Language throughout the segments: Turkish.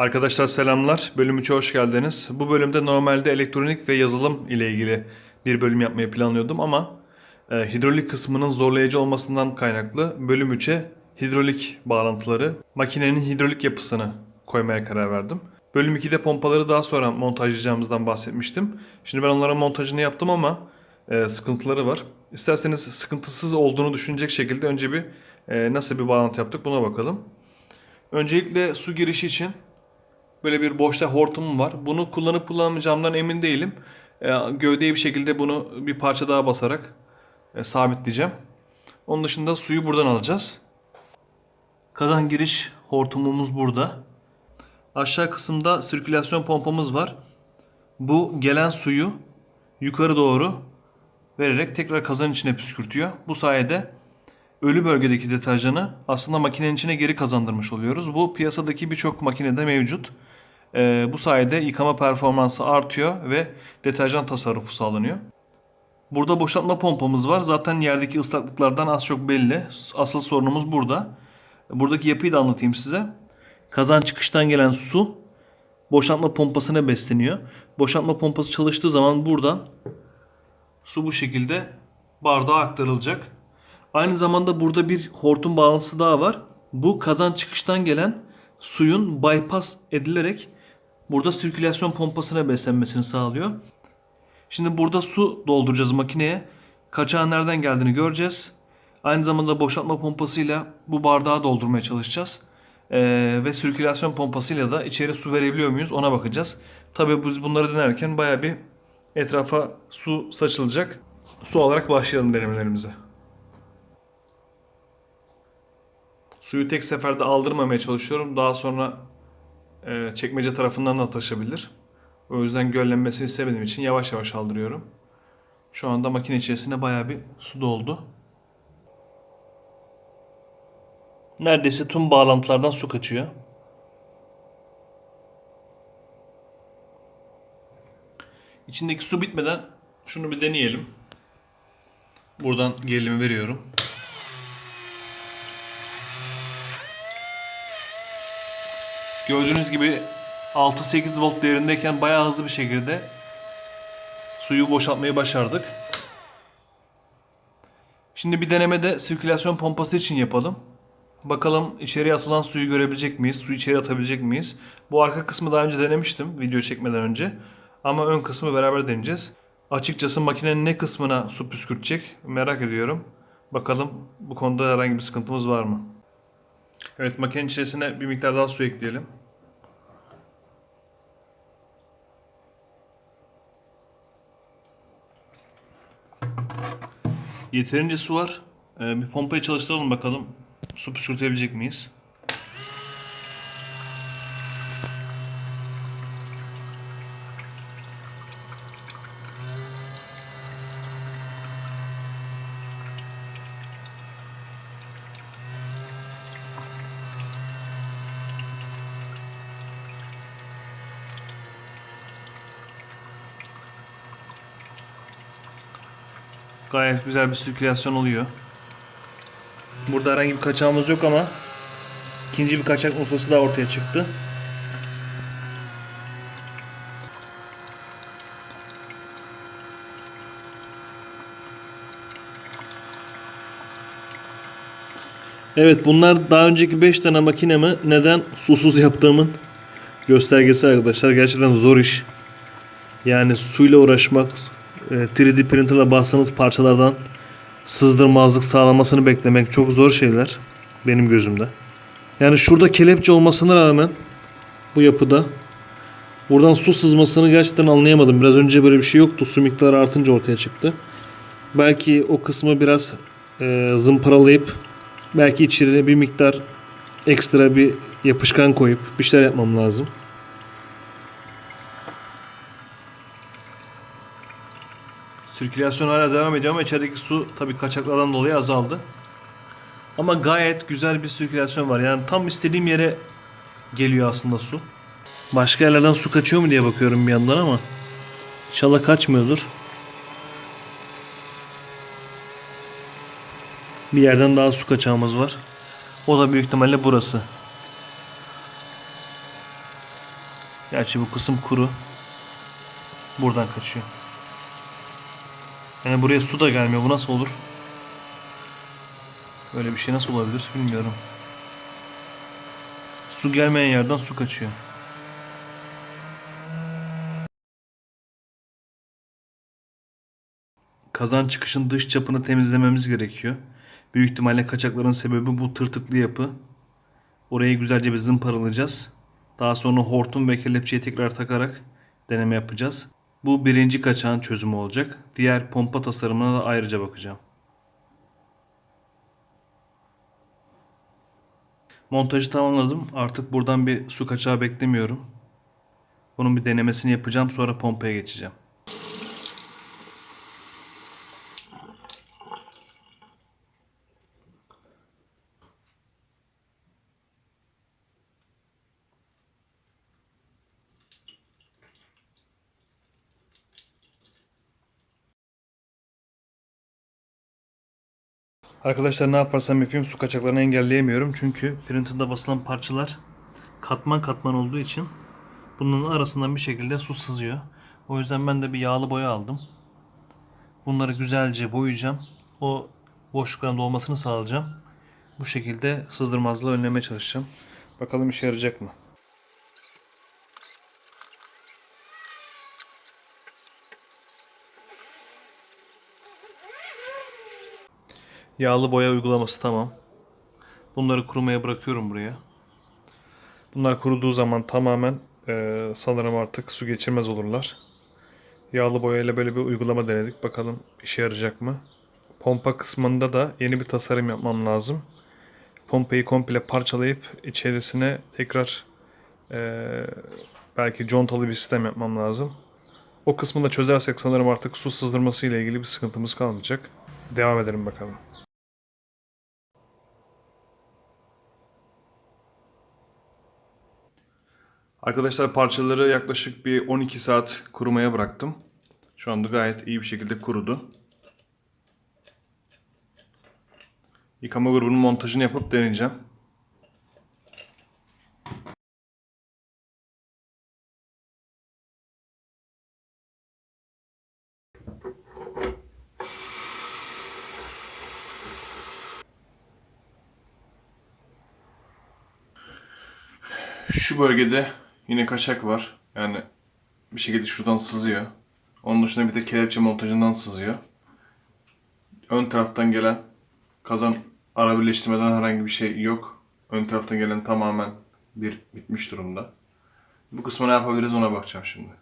Arkadaşlar selamlar. Bölüm 3'e hoş geldiniz. Bu bölümde normalde elektronik ve yazılım ile ilgili bir bölüm yapmayı planlıyordum ama e, hidrolik kısmının zorlayıcı olmasından kaynaklı bölüm 3'e hidrolik bağlantıları, makinenin hidrolik yapısını koymaya karar verdim. Bölüm 2'de pompaları daha sonra montajlayacağımızdan bahsetmiştim. Şimdi ben onların montajını yaptım ama e, sıkıntıları var. İsterseniz sıkıntısız olduğunu düşünecek şekilde önce bir e, nasıl bir bağlantı yaptık buna bakalım. Öncelikle su girişi için böyle bir boşta hortumum var. Bunu kullanıp kullanmayacağımdan emin değilim. E, gövdeye bir şekilde bunu bir parça daha basarak e, sabitleyeceğim. Onun dışında suyu buradan alacağız. Kazan giriş hortumumuz burada. Aşağı kısımda sirkülasyon pompamız var. Bu gelen suyu yukarı doğru vererek tekrar kazanın içine püskürtüyor. Bu sayede ölü bölgedeki deterjanı aslında makinenin içine geri kazandırmış oluyoruz. Bu piyasadaki birçok makinede mevcut. Ee, bu sayede yıkama performansı artıyor ve deterjan tasarrufu sağlanıyor. Burada boşaltma pompamız var. Zaten yerdeki ıslaklıklardan az çok belli. Asıl sorunumuz burada. Buradaki yapıyı da anlatayım size. Kazan çıkıştan gelen su boşaltma pompasına besleniyor. Boşaltma pompası çalıştığı zaman buradan su bu şekilde bardağa aktarılacak. Aynı zamanda burada bir hortum bağlantısı daha var. Bu kazan çıkıştan gelen suyun bypass edilerek burada sirkülasyon pompasına beslenmesini sağlıyor. Şimdi burada su dolduracağız makineye. Kaçağın nereden geldiğini göreceğiz. Aynı zamanda boşaltma pompasıyla bu bardağı doldurmaya çalışacağız. Ee, ve sirkülasyon pompasıyla da içeri su verebiliyor muyuz ona bakacağız. Tabii biz bunları denerken baya bir etrafa su saçılacak. Su alarak başlayalım denemelerimize. Suyu tek seferde aldırmamaya çalışıyorum. Daha sonra e, çekmece tarafından da taşabilir. O yüzden göllenmesini istemediğim için yavaş yavaş aldırıyorum. Şu anda makine içerisinde bayağı bir su doldu. Neredeyse tüm bağlantılardan su kaçıyor. İçindeki su bitmeden şunu bir deneyelim. Buradan gerilimi veriyorum. Gördüğünüz gibi 6-8 volt değerindeyken bayağı hızlı bir şekilde suyu boşaltmayı başardık. Şimdi bir denemede sirkülasyon pompası için yapalım. Bakalım içeriye atılan suyu görebilecek miyiz? Suyu içeri atabilecek miyiz? Bu arka kısmı daha önce denemiştim video çekmeden önce. Ama ön kısmı beraber deneyeceğiz. Açıkçası makinenin ne kısmına su püskürtecek merak ediyorum. Bakalım bu konuda herhangi bir sıkıntımız var mı? Evet makinenin içerisine bir miktar daha su ekleyelim. Yeterince su var. Ee, bir pompayı çalıştıralım bakalım. Su püskürtebilecek miyiz? Gayet güzel bir sirkülasyon oluyor. Burada herhangi bir kaçağımız yok ama ikinci bir kaçak noktası da ortaya çıktı. Evet bunlar daha önceki 5 tane makinemi neden susuz yaptığımın göstergesi arkadaşlar. Gerçekten zor iş. Yani suyla uğraşmak, 3D printerla bastığınız parçalardan sızdırmazlık sağlamasını beklemek çok zor şeyler benim gözümde. Yani şurada kelepçe olmasına rağmen bu yapıda buradan su sızmasını gerçekten anlayamadım. Biraz önce böyle bir şey yoktu. Su miktarı artınca ortaya çıktı. Belki o kısmı biraz e, zımparalayıp belki içine bir miktar ekstra bir yapışkan koyup bir şeyler yapmam lazım. Sirkülasyon hala devam ediyor ama içerideki su tabii kaçaklardan dolayı azaldı. Ama gayet güzel bir sirkülasyon var. Yani tam istediğim yere geliyor aslında su. Başka yerlerden su kaçıyor mu diye bakıyorum bir yandan ama inşallah kaçmıyordur. Bir yerden daha su kaçağımız var. O da büyük ihtimalle burası. Gerçi bu kısım kuru. Buradan kaçıyor. Yani buraya su da gelmiyor. Bu nasıl olur? Böyle bir şey nasıl olabilir bilmiyorum. Su gelmeyen yerden su kaçıyor. Kazan çıkışın dış çapını temizlememiz gerekiyor. Büyük ihtimalle kaçakların sebebi bu tırtıklı yapı. Orayı güzelce bir zımparalayacağız. Daha sonra hortum ve kelepçeyi tekrar takarak deneme yapacağız. Bu birinci kaçağın çözümü olacak. Diğer pompa tasarımına da ayrıca bakacağım. Montajı tamamladım. Artık buradan bir su kaçağı beklemiyorum. Bunun bir denemesini yapacağım sonra pompaya geçeceğim. Arkadaşlar ne yaparsam yapayım su kaçaklarını engelleyemiyorum. Çünkü printer'da basılan parçalar katman katman olduğu için bunun arasından bir şekilde su sızıyor. O yüzden ben de bir yağlı boya aldım. Bunları güzelce boyayacağım. O boşlukların dolmasını sağlayacağım. Bu şekilde sızdırmazlığı önlemeye çalışacağım. Bakalım işe yarayacak mı? Yağlı boya uygulaması tamam. Bunları kurumaya bırakıyorum buraya. Bunlar kuruduğu zaman tamamen eee, sanırım artık su geçirmez olurlar. Yağlı boyayla böyle bir uygulama denedik. Bakalım işe yarayacak mı? Pompa kısmında da yeni bir tasarım yapmam lazım. Pompayı komple parçalayıp içerisine tekrar eee, belki contalı bir sistem yapmam lazım. O kısmını da çözersek sanırım artık su sızdırması ile ilgili bir sıkıntımız kalmayacak. Devam edelim bakalım. Arkadaşlar parçaları yaklaşık bir 12 saat kurumaya bıraktım. Şu anda gayet iyi bir şekilde kurudu. Yıkama grubunun montajını yapıp deneyeceğim. Şu bölgede yine kaçak var. Yani bir şekilde şuradan sızıyor. Onun dışında bir de kelepçe montajından sızıyor. Ön taraftan gelen kazan ara birleştirmeden herhangi bir şey yok. Ön taraftan gelen tamamen bir bitmiş durumda. Bu kısmı ne yapabiliriz ona bakacağım şimdi.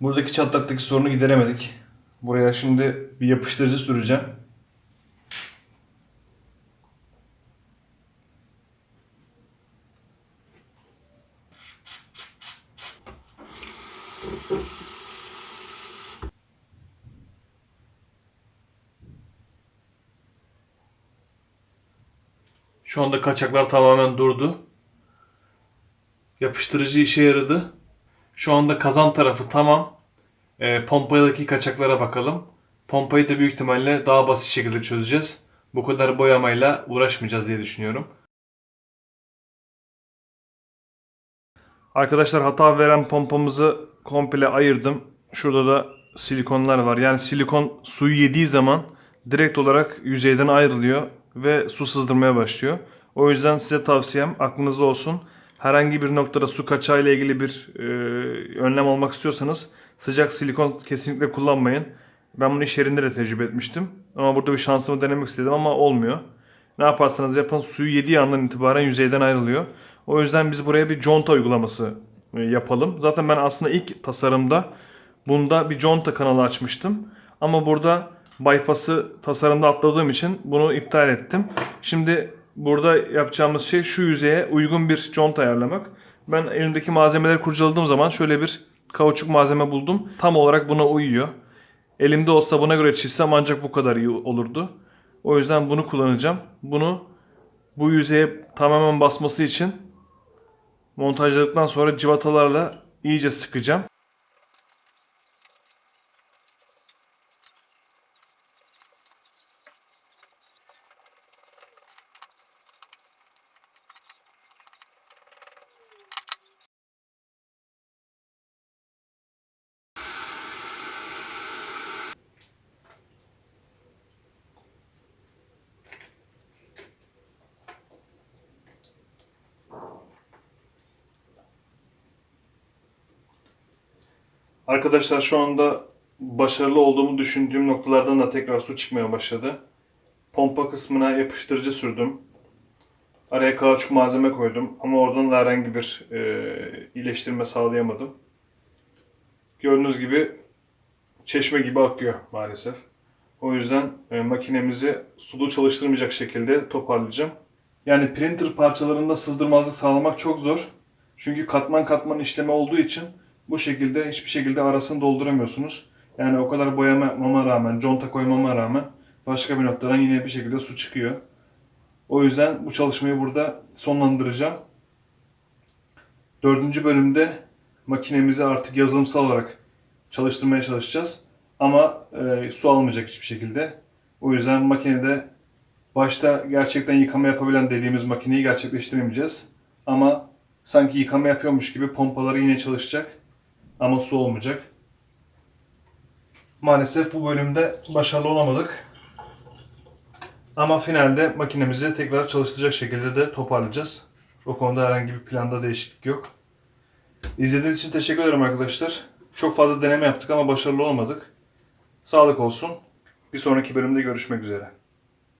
Buradaki çatlaktaki sorunu gideremedik. Buraya şimdi bir yapıştırıcı süreceğim. Şu anda kaçaklar tamamen durdu. Yapıştırıcı işe yaradı. Şu anda kazan tarafı tamam. E, pompadaki kaçaklara bakalım. Pompayı da büyük ihtimalle daha basit şekilde çözeceğiz. Bu kadar boyamayla uğraşmayacağız diye düşünüyorum. Arkadaşlar hata veren pompamızı komple ayırdım. Şurada da silikonlar var. Yani silikon suyu yediği zaman direkt olarak yüzeyden ayrılıyor ve su sızdırmaya başlıyor. O yüzden size tavsiyem aklınızda olsun. Herhangi bir noktada su kaçağı ilgili bir e, önlem almak istiyorsanız sıcak silikon kesinlikle kullanmayın. Ben bunu iş yerinde de tecrübe etmiştim. Ama burada bir şansımı denemek istedim ama olmuyor. Ne yaparsanız yapın suyu yediği andan itibaren yüzeyden ayrılıyor. O yüzden biz buraya bir conta uygulaması e, yapalım. Zaten ben aslında ilk tasarımda bunda bir conta kanalı açmıştım. Ama burada bypass'ı tasarımda atladığım için bunu iptal ettim. Şimdi burada yapacağımız şey şu yüzeye uygun bir conta ayarlamak. Ben elimdeki malzemeleri kurcaladığım zaman şöyle bir kauçuk malzeme buldum. Tam olarak buna uyuyor. Elimde olsa buna göre çizsem ancak bu kadar iyi olurdu. O yüzden bunu kullanacağım. Bunu bu yüzeye tamamen basması için montajladıktan sonra civatalarla iyice sıkacağım. Arkadaşlar şu anda başarılı olduğumu düşündüğüm noktalardan da tekrar su çıkmaya başladı. Pompa kısmına yapıştırıcı sürdüm. Araya kauçuk malzeme koydum ama oradan da herhangi bir e, iyileştirme sağlayamadım. Gördüğünüz gibi çeşme gibi akıyor maalesef. O yüzden e, makinemizi sulu çalıştırmayacak şekilde toparlayacağım. Yani printer parçalarında sızdırmazlık sağlamak çok zor. Çünkü katman katman işleme olduğu için bu şekilde hiçbir şekilde arasını dolduramıyorsunuz. Yani o kadar boyama yapmama rağmen, conta koymama rağmen başka bir noktadan yine bir şekilde su çıkıyor. O yüzden bu çalışmayı burada sonlandıracağım. Dördüncü bölümde makinemizi artık yazılımsal olarak çalıştırmaya çalışacağız. Ama e, su almayacak hiçbir şekilde. O yüzden makinede başta gerçekten yıkama yapabilen dediğimiz makineyi gerçekleştiremeyeceğiz. Ama sanki yıkama yapıyormuş gibi pompaları yine çalışacak. Ama su olmayacak. Maalesef bu bölümde başarılı olamadık. Ama finalde makinemizi tekrar çalıştıracak şekilde de toparlayacağız. O konuda herhangi bir planda değişiklik yok. İzlediğiniz için teşekkür ederim arkadaşlar. Çok fazla deneme yaptık ama başarılı olamadık. Sağlık olsun. Bir sonraki bölümde görüşmek üzere.